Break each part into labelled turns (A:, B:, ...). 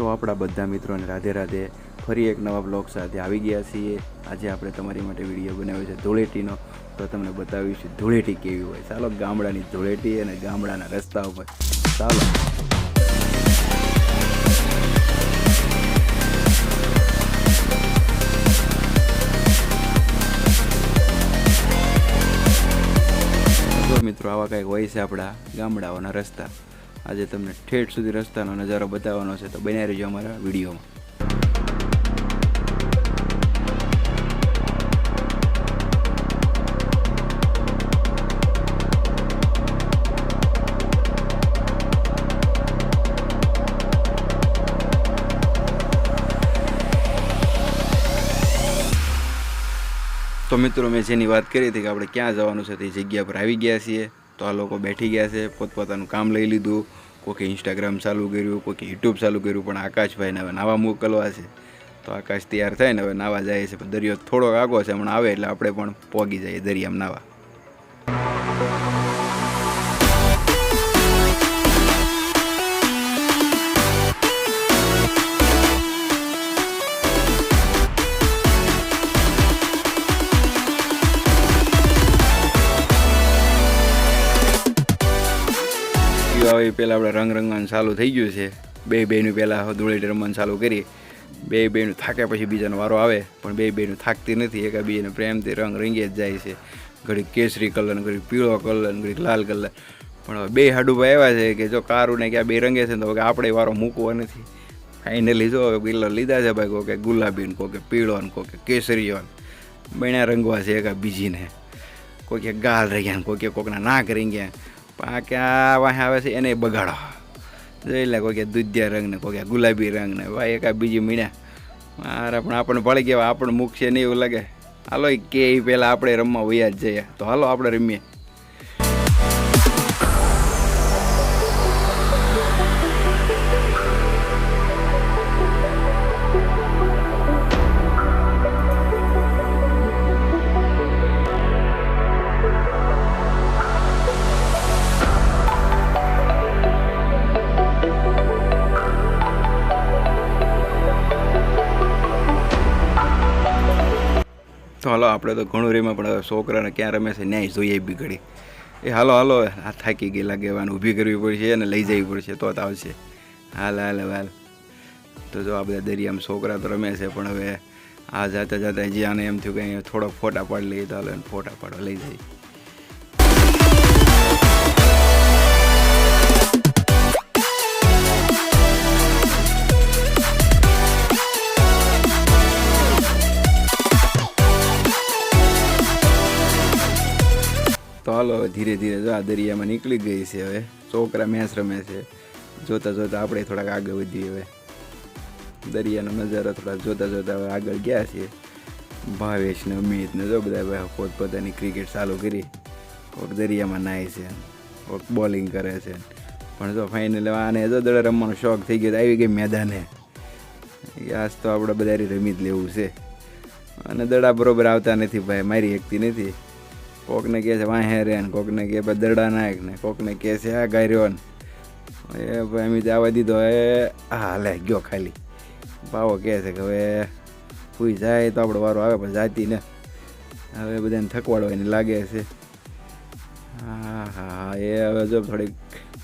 A: તો આપણા બધા મિત્રોને રાધે રાધે ફરી એક નવા બ્લોગ સાથે આવી ગયા છીએ. આજે આપણે તમારી માટે વીડિયો બનાવ્યો છે ધૂળેટીનો. તો તમને બતાવીશું ધૂળેટી કેવી હોય. ચાલો ગામડાની ધૂળેટી અને ગામડાના રસ્તા ઉપર. ચાલો. મિત્રો, આવા કંઈક હોય છે આપણા ગામડાઓના રસ્તા. આજે તમને ઠેઠ સુધી રસ્તાનો નજારો બતાવવાનો છે, તો બન્યા રહેજો અમારા વિડીયોમાં. તો મિત્રો, મેં જેની વાત કરી હતી કે આપણે ક્યાં જવાનું છે, તે જગ્યા પર આવી ગયા છીએ. તો આ લોકો બેઠી ગયા છે, પોતપોતાનું કામ લઈ લીધું. કોઈકે ઇન્સ્ટાગ્રામ ચાલુ કર્યું, કોઈકે યુટ્યુબ ચાલુ કર્યું, પણ આકાશભાઈને હવે નાવા મોકલવા છે. તો આકાશ તૈયાર થાય ને હવે નાવા જાય છે. દરિયો થોડોક આગો છે, હમણાં આવે એટલે આપણે પણ પોગી જઈએ દરિયામાં નાવા. આવે પહેલાં આપણે રંગ રંગવાનું ચાલુ થઈ ગયું છે. બે બેનું પહેલાં ધૂળેટી રમવાનું ચાલુ કરી બે બેનું થાક્યા પછી બીજાનો વારો આવે, પણ બે બેનું થાકતી નથી. એકા બીજાને પ્રેમથી રંગ રંગી જ જાય છે. ઘડીક કેસરી કલર ઘડીક પીળો કલર ઘડીક લાલ કલર પણ હવે બે હાડુભાઈ એવા છે કે જો કારું ને ક્યાં બે રંગે છે તો હવે આપણે વારો મૂકવો નથી. ફાઇનલી જો હવે કલર લીધા છે ભાઈ કોઈ કે ને કોઈ કે ને કોઈ કેસરીઓ ને બન્યા રંગવા છે એકા બીજીને. કોઈ કે ગાલ રહી ગયા કોઈ કે કોકના નાક રહી ગયા આ કે વાહે આવે છે એને બગાડો. જોઈ લે કોઈ કે દૂધિયા રંગને, કોઈ ગુલાબી રંગને, ભાઈ એકા બીજી મીણ્યા મારા પણ આપણને ભળી ગયા આપણને મૂકશે નહીં એવું લાગે. હાલો કે એ પહેલાં આપણે રમવા વૈયા જ જઈએ. તો હાલો આપણે રમીએ. હાલો, આપણે તો ઘણું રેમાં પણ હવે છોકરાને ક્યાં રમે છે? ન્યાય જોઈએ બી ઘડી. એ હાલો હાલો આ થાકી ગયેલા લાગે ઊભી કરવી પડશે અને લઈ જવી પડશે, તો જ આવશે. હાલ હાલ હાલ. તો જો આ બધા દરિયામાં છોકરા તો રમે છે, પણ હવે આ જાતા જાતા જે આને એમ થયું કે અહીંયા ફોટા પાડી લઈએ તો હાલો ફોટા પાડવા લઈ જઈએ. તો હાલો, ધીરે ધીરે જો આ દરિયામાં નીકળી ગઈ છે હવે. છોકરા મેચ રમે છે. જોતા જોતા આપણે થોડાક આગળ વધીએ હવે. દરિયાનો નજારો થોડાક જોતા જોતા હવે આગળ ગયા છીએ. ભાવેશ ને અમિત ને જો બધા ભાઈ પોતપોતાની ક્રિકેટ ચાલુ કરી. કોઈક દરિયામાં નાય છે. કોઈક બોલિંગ કરે છે. પણ જો ફાઇનલ આને જો દડે રમવાનો શોખ થઈ ગયો તો આવી ગઈ મેદાને. આજ તો આપણે બધા રમી જ લેવું છે. અને દડા બરોબર આવતા નથી ભાઈ, મારી એકતી નથી. કોકને કહે છે, વાહે રે ને કોકને કહે, ભાઈ દરડા નાયક ને કોકને કહે છે, આ ગાર્યો ને. એ ભાઈ એમ જવા દીધો એ હા લે ગયો ખાલી. ભાવો કહે છે કે, હવે કોઈ જાય તો આપણો વારો આવે, પણ જાતી ને. હવે બધાને થકવાડવાની લાગે છે. હા હા, એ હવે જો થોડીક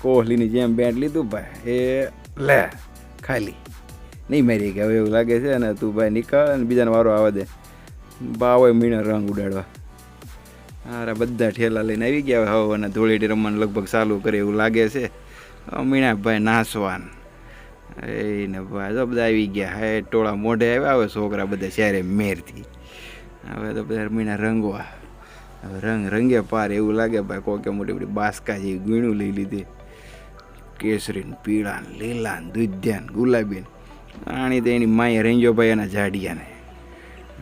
A: કોહલીની જેમ બેટ લીધું, ભાઈ, એ લે, ખાલી. નહીં મારી કે, હવે એવું લાગે છે, અને તું ભાઈ નીકળ અને બીજાને વારો આવે દે. બાવો મીણે રંગ ઉડાડવા. અરે બધા ઠેલા લઈને આવી ગયા હવે અને ધૂળેટી રમવાનું લગભગ ચાલુ કરે એવું લાગે છે. મીણા ભાઈ નાસવાન. એને ભાઈ તો બધા આવી ગયા. હે, ટોળા મોઢે આવ્યા હવે છોકરા બધા શહેરે મેરથી. હવે તો બધા મીણા રંગવા. હવે રંગ રંગે પાર એવું લાગે ભાઈ, કોકે મોટી મોટી બાસકા જેવી ગીણું લઈ લીધી. કેસરીન, પીળાન, લીલાન ને લીલા ને દૂધિયા ને ગુલાબી ને આણી તો એની માએ રંજો ભાઈ એના જાડિયાને.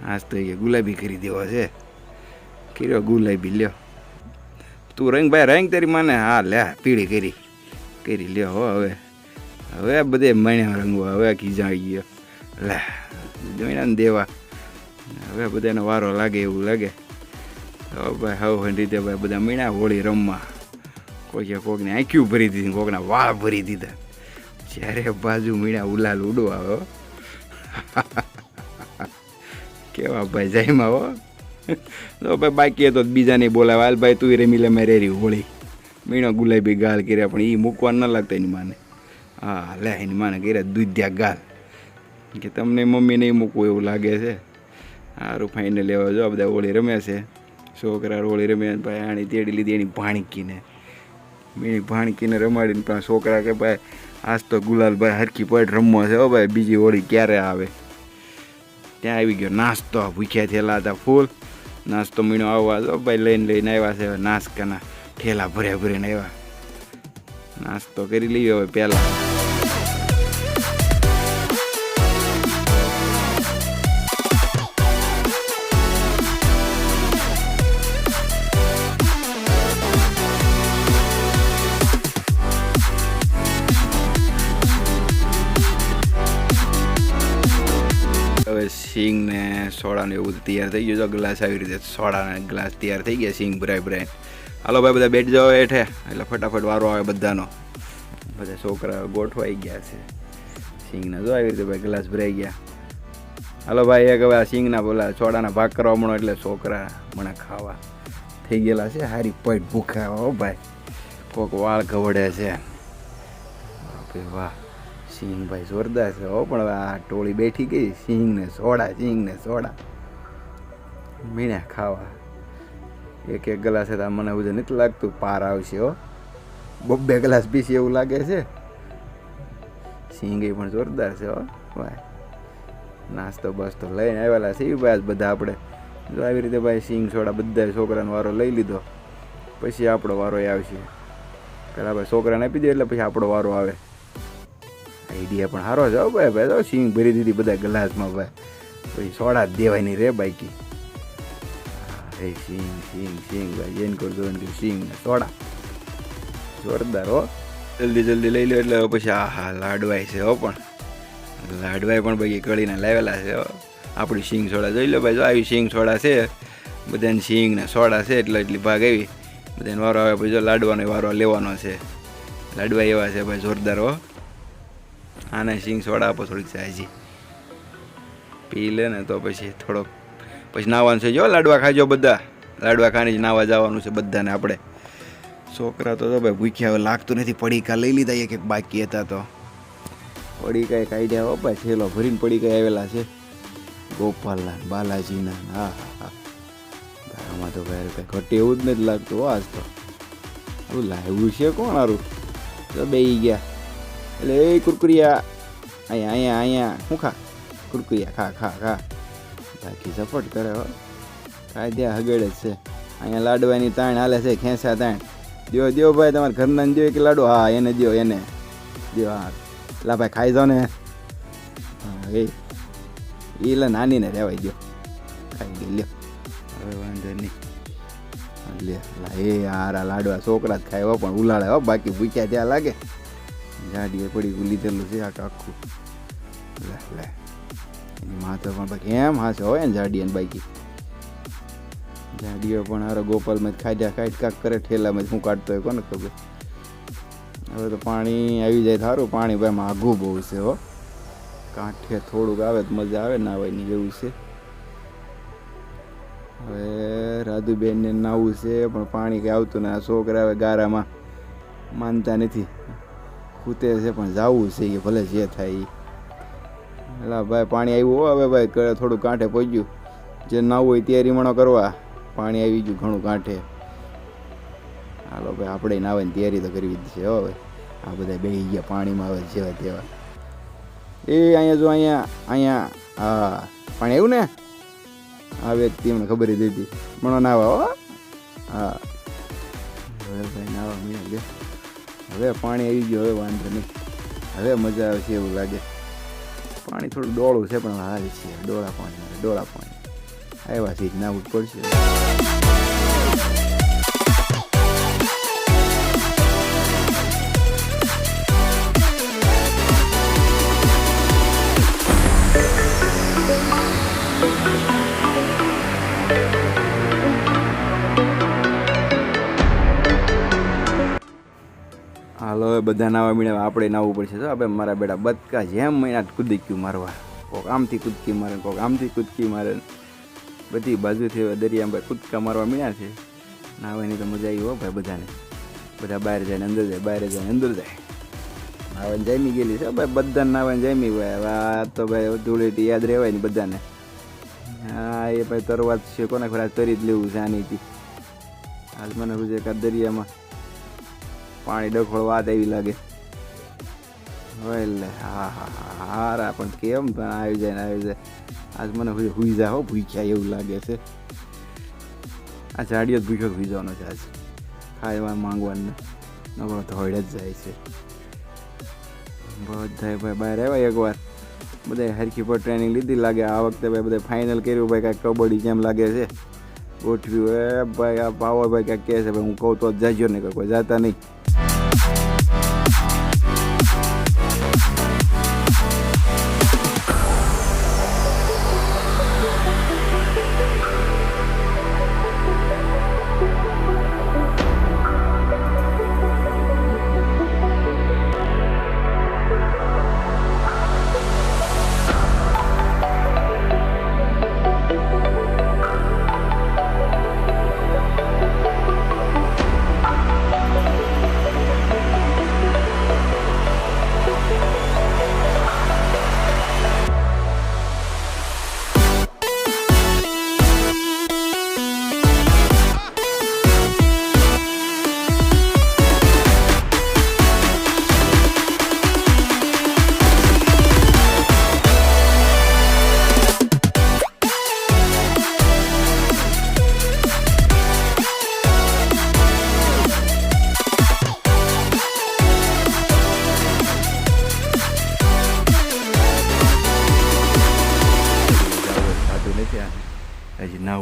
A: આજ તો એ ગુલાબી કરી દેવા છે. કર્યો ગુલાબી લ્યો. તું રંગ ભાઈ, રંગ તારી માને, હા, લે પીળી કરી. કરી લ્યો, હો, હવે. હવે બધે મણ્યા રંગવા હવે ખીજાઈ ગયો લે જોઈને ને દેવા. હવે બધાને વારો લાગે એવું લાગે. તો ભાઈ, હવે રીતે ભાઈ, બધા મીણ્યા હોળી રમવા. કોઈ કોકને આંખ્યું ભરી દીધી, કોકના વાળ ભરી દીધા. જ્યારે બાજુ મીણા ઉલાલ ઉડવા, હો. કેવા ભાઈ, જયમાં, હો. તો ભાઈ બાકી તો બીજાને બોલાવે. હાલ ભાઈ તું રેમી લે મેં રેરી હોળી. મીણો ગુલાબી ગાલ કર્યા, પણ એ મૂકવા ન લાગતા એની માને. હા, લે, એની માને કર્યા દૂધ્યા ગાલ. કે તમને મમ્મી નહીં મૂકવું એવું લાગે છે. સારું ફાઇનલ લેવા જો બધા હોળી રમે છે. છોકરા હોળી રમ્યા ભાઈ આણી તેડી લીધી, એની ભાણકીને. મીણી ભાણકીને રમાડીને પણ છોકરા કે ભાઈ, આજ તો ગુલાલભાઈ હરખી પડ રમવો છે હો ભાઈ, બીજી હોળી ક્યારે આવે? ત્યાં આવી ગયો, નાસ્તો ભૂખ્યા થયેલા હતા ફૂલ. નાસ્તો મીણો આવવા તો ભાઈ, લઈને લઈને આવ્યા છે નાસ્કાના ઠેલા ભર્યા ભરીને આવ્યા. નાસ્તો કરી લઈએ હવે પહેલાં. ને સોડા ને એવું તૈયાર થઈ ગયું છે. ગ્લાસ આવી રીતે સોડા ને ગ્લાસ તૈયાર થઈ ગયા સિંગ ભરાય ભરાય. હાલો ભાઈ, બધા બેઠ જાઓ હેઠે. એટલે ફટાફટ વારો આવે બધાનો. બધા છોકરા ગોઠવાઈ ગયા છે. સિંગના જો આવી રીતે ભાઈ ગ્લાસ ભરાઈ ગયા. હાલો ભાઈ, એક હવે આ સિંગના બોલા સોડાના ભાગ કરવા મળો એટલે છોકરા મને ખાવા થઈ ગયેલા છે. હારી પૈટ ભૂખા હો ભાઈ. કોક વાળ ઘવડે છે. વાહ. સિંગ ભાઈ જોરદાર છે. હો, પણ આ ટોળી બેઠી ગઈ. સિંગ ને સોડા સિંગ ને સોડા. મીણ્યા ખાવા. એક એક ગ્લાસ હતા, મને બધું નથી લાગતું, પાર આવશે, હો. બબ્બે ગ્લાસ પીસી એવું લાગે છે. સિંગ પણ જોરદાર છે, હો. ભાઈ નાસ્તો બસ્તો લઈને આવેલા છે ભાઈ બધા આપણે. જો આવી રીતે ભાઈ સિંગ સોડા બધા છોકરાનો વારો લઈ લીધો. પછી આપણો વારો આવશે. પેલા ભાઈ છોકરાને આપી દે એટલે પછી આપણો વારો આવે. આઈડિયા પણ સારો છે. ભાઈ ભાઈ તો સિંગ ભરી દીધી બધા ગ્લાસમાં ભાઈ. પછી સોડા જ દેવાય નહીં રે બાઈકી એ સિંગ સિંગ સિંગ, ભાઈ જેન કરજો એને સિંગ ને સોડા. જોરદાર, હો. જલ્દી જલ્દી લઈ લો એટલે પછી આ હા લાડવાય છે, હો પણ. લાડવાય પણ ભાઈ કળીને લાવેલા છે આપણી સિંગ સોડા જોઈ લો ભાઈ, જો આવી સિંગ સોડા છે. બધાને સિંગ ને સોડા છે, એટલે, એટલી ભાગ આવી. બધાને વારો આવે, પછી જો લાડવાનો વારો લેવાનો છે. લાડવા એવા છે, ભાઈ, જોરદાર, હો. આને સિંગ સોડા આપો થોડીક સાહેજી પી લે ને તો પછી થોડોક, પછી નાવાનું છે. જો, લાડવા ખાજો બધા. લાડવા ખાને જ નાવા જવાનું છે બધાને આપણે. છોકરા તો ભાઈ ભૂખ્યા હવે લાગતું નથી. પડીકા લઈ લીધા એક એક બાકી હતા તો. પડીકા એક આઈડિયા હો ભાઈ, થેલો ભરીને પડીકા આવેલા છે. ગોપાલના, બાલાજીના. હા હા હા. આમાં તો ભાઈ કંઈ ઘટે એવું જ નથી લાગતું આજ તો. આવું લાવ્યું છે કોણ સારું તો બે ગયા. એટલે એ કુરકુરિયા અહીંયા અહીંયા અહીંયા શું ખા કુરકુરિયા ખા ખા ખા બાકી સપોર્ટ કરે હો. કાયદા હગેડે છે. અહીંયા લાડવાની તાણ હાલે છે, ખેંચા તાણ. દ્યો દ્યો ભાઈ, તમારા ઘરના દ્યો કે લાડુ. હા, એને દ્યો એને. દ્યો, હા. લા ભાઈ, ખાઈ જાઓ ને. હા, એ. એ લે, નાનીને રહેવાય દ્યો. ખાઈ ગઈ, લ્યો. હવે વાંધો નહીં. લા, એ હારા લાડવા છોકરા જ ખાય હો, પણ ઉલાળે હો. બાકી ભૂખ્યા ત્યાં લાગે. જાડીએ પડી લીધેલું છે આખું આખું લે લે એની માથે પણ બાકી એમ હાશે હોય ને જાડીએ બાઈકી જાડીઓ પણ હારો ગોપાલમાં જ ખાધ્યા ખાઈ કાંક કરે ઠેલામાં હું કાઢતો હોય કોને ખબર હવે તો પાણી આવી જાય સારું પાણી ભાઈ માઘું બહુ છે હો કાંઠે થોડુંક આવે તો મજા આવે નાવાની જેવું છે હવે રાધુબેનને નાવું છે પણ પાણી કંઈ આવતું ને આ છોકરા હવે ગારામાં માનતા નથી ખૂતે છે, પણ જાવું છે કે ભલે જે થાય એ એટલે ભાઈ, પાણી આવ્યું હવે ભાઈ થોડું કાંઠે પહોંચ્યું જે ના હોય તૈયારી મણો કરવા. પાણી આવી ગયું ઘણું કાંઠે હાલો ભાઈ, આપણે નાવાની તૈયારી તો કરવી જ છે હવે. આ બધા બેસી ગયા પાણીમાં હવે જેવા તેવા. એ અહીંયા જો અહીંયા અહીંયા, હા, પાણી આવ્યું ને? આ વ્યક્તિ મને ખબર હતી મણો નાવા હો. હા. ભાઈ નાવા મેં હવે પાણી આવી ગયું, હવે વાંધો નહીં. હવે મજા આવે છે એવું લાગે. પાણી થોડું ડોળું છે, પણ હાલ છે. ડોળા પાણી ડોળા પાણી. આવ્યા છે નાવું જ પડશે. હાલો હવે બધા નાવા મીણે આપણે નાવું પડશે. તો આપણે મારા બેટા બતકા જેમ મહિના કૂદક્યું મારવા. કોક આમથી કૂદકી મારે, કોક આમથી કૂદકી મારે. બધી બાજુથી દરિયામાં કૂદકા મારવા મીણ્યા છે. નાવાની તો મજા આવી હો ભાઈ બધાને. બધા બહાર જાય ને અંદર જાય, બહાર જાય ને અંદર જાય. નાવાની જામી ગયેલી છે ભાઈ, બધાને નાવાની જામી ભાઈ હવે આ તો ભાઈ ધૂળેટી યાદ રહેવાય ને બધાને. હા, એ ભાઈ તરવાત છે, કોને ખરા તરી જ લેવું છે આનીથી હાલ મને આ દરિયામાં પાણી ડખોળ વાત એવી લાગે. એટલે હા હા હા, હારા, પણ કેમ પણ આવી જાય ને આવી જાય. આજ મને હુઈ જા હો, ભૂખ્યા એવું લાગે છે. આ જાડીઓ જ ભૂખ્યો હુઈ જવાનો છે આજ. ખાવા માંગવાનું. નબળો તો હોઈડ જ જાય છે. બધા ભાઈ બહાર આવ્યા એકવાર. બધા હરખી પર ટ્રેનિંગ લીધી લાગે. આ વખતે ભાઈ બધા ફાઇનલ કર્યું. ભાઈ કાંઈક કબડ્ડી જેમ લાગે છે. ગોઠવ્યું. એ ભાઈ, આ પાવર ભાઈ કાંઈક કહે છે, ભાઈ હું કહું તો જ જાજો ને કોઈ જાતા નહીં.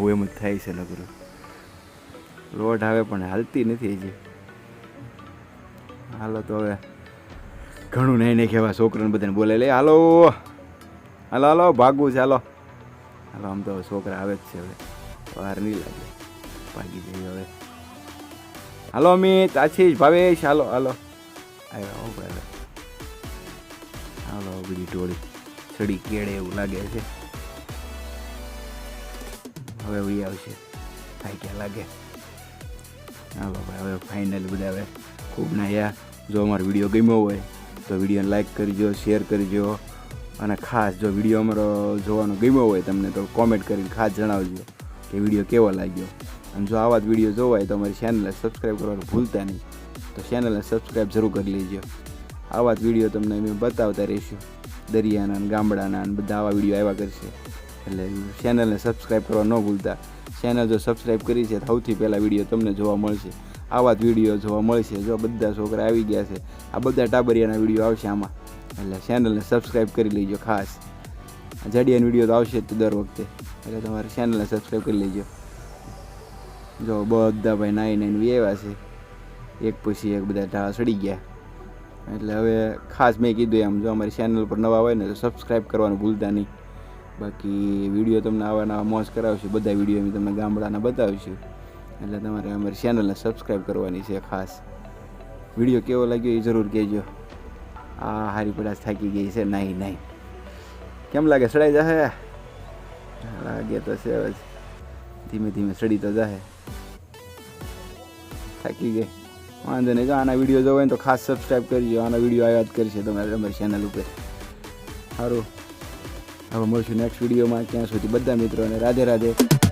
A: આ હજી ના હોય એમ જ થાય છે નકરું લોટ આવે પણ હાલતી નથી હજી. હાલો તો હવે ઘણું નહીં નહીં કહેવા છોકરાને બધાને બોલે લે હાલો. હાલો હાલો, ભાગવું છે, હાલો. હાલો, આમ તો હવે છોકરા આવે જ છે હવે. બહાર નહીં લાગે. ભાગી જઈએ હવે. હાલો, અમિત, આશીષ, ભાવેશ, હાલો હાલો. આવ્યા હો હાલો બધી ટોળી. ચડી કેળે એવું લાગે છે. હવે વહી આવશે. થાય ક્યાં લાગે? હા બાપા, હવે ફાઇનલ બધા હવે ખૂબ નાયા. જો અમારો વીડિયો ગમ્યો હોય, તો વિડીયોને લાઇક કરજો શેર કરજો. અને ખાસ જો વીડિયો અમારો જોવાનો ગમ્યો હોય તમને તો કોમેન્ટ કરીને ખાસ જણાવજો કે વીડિયો કેવો લાગ્યો. અને જો આવા જ વીડિયો જોવા હોય તો અમારી ચેનલને સબસ્ક્રાઈબ કરવાનું ભૂલતા નહીં. તો ચેનલને સબસ્ક્રાઈબ જરૂર કરી લેજો. આવા જ વીડિયો તમને અમે બતાવતા રહીશું. દરિયાના ગામડાના બધા આવા વીડિયો આવ્યા કરશે. એટલે ચેનલને સબસ્ક્રાઈબ કરવા ન ભૂલતા. ચેનલ જો સબસ્ક્રાઈબ કરી છે, સૌથી પહેલાં વીડિયો તમને જોવા મળશે. આવા જ વીડિયો જોવા મળશે જો બધા છોકરા આવી ગયા છે. આ બધા ટાબરિયાના વીડિયો આવશે આમાં. એટલે ચેનલને સબસ્ક્રાઈબ કરી લેજો ખાસ. જડિયાનો વીડિયો તો આવશે જ દર વખતે. એટલે તમારે ચેનલને સબસ્ક્રાઈબ કરી લેજો. જો બધા ભાઈ નાઈ નાઈને આવ્યા છે. એક પછી એક બધા ઢાળ સડી ગયા. એટલે હવે ખાસ મેં કીધું એમ, જો અમારી ચેનલ પર નવા હોય ને તો સબસ્ક્રાઈબ કરવાનું ભૂલતા નહીં. બાકી વીડિયો તમને આવા નવા મોજ કરાવશું. બધા વીડિયો અમે તમને ગામડાના બતાવીશું. એટલે તમારે અમારી ચેનલને સબસ્ક્રાઈબ કરવાની છે ખાસ. વીડિયો કેવો લાગ્યો એ જરૂર કહેજો. આ હારી પડાસ થાકી ગઈ છે. નહીં નહીં. કેમ લાગે? સડાઈ જશે લાગે તો છે ધીમે ધીમે સડી તો જશે થાકી ગઈ. વાંધો નહીં. જો આના વીડિયો જોવો તો ખાસ સબસ્ક્રાઈબ કરજો. આના વીડિયો આયાત કરશે તમારે અમારી ચેનલ ઉપર. સારું હવે મળશું નેક્સ્ટ વિડીયોમાં ત્યાં સુધી બધા મિત્રોને રાધે રાધે.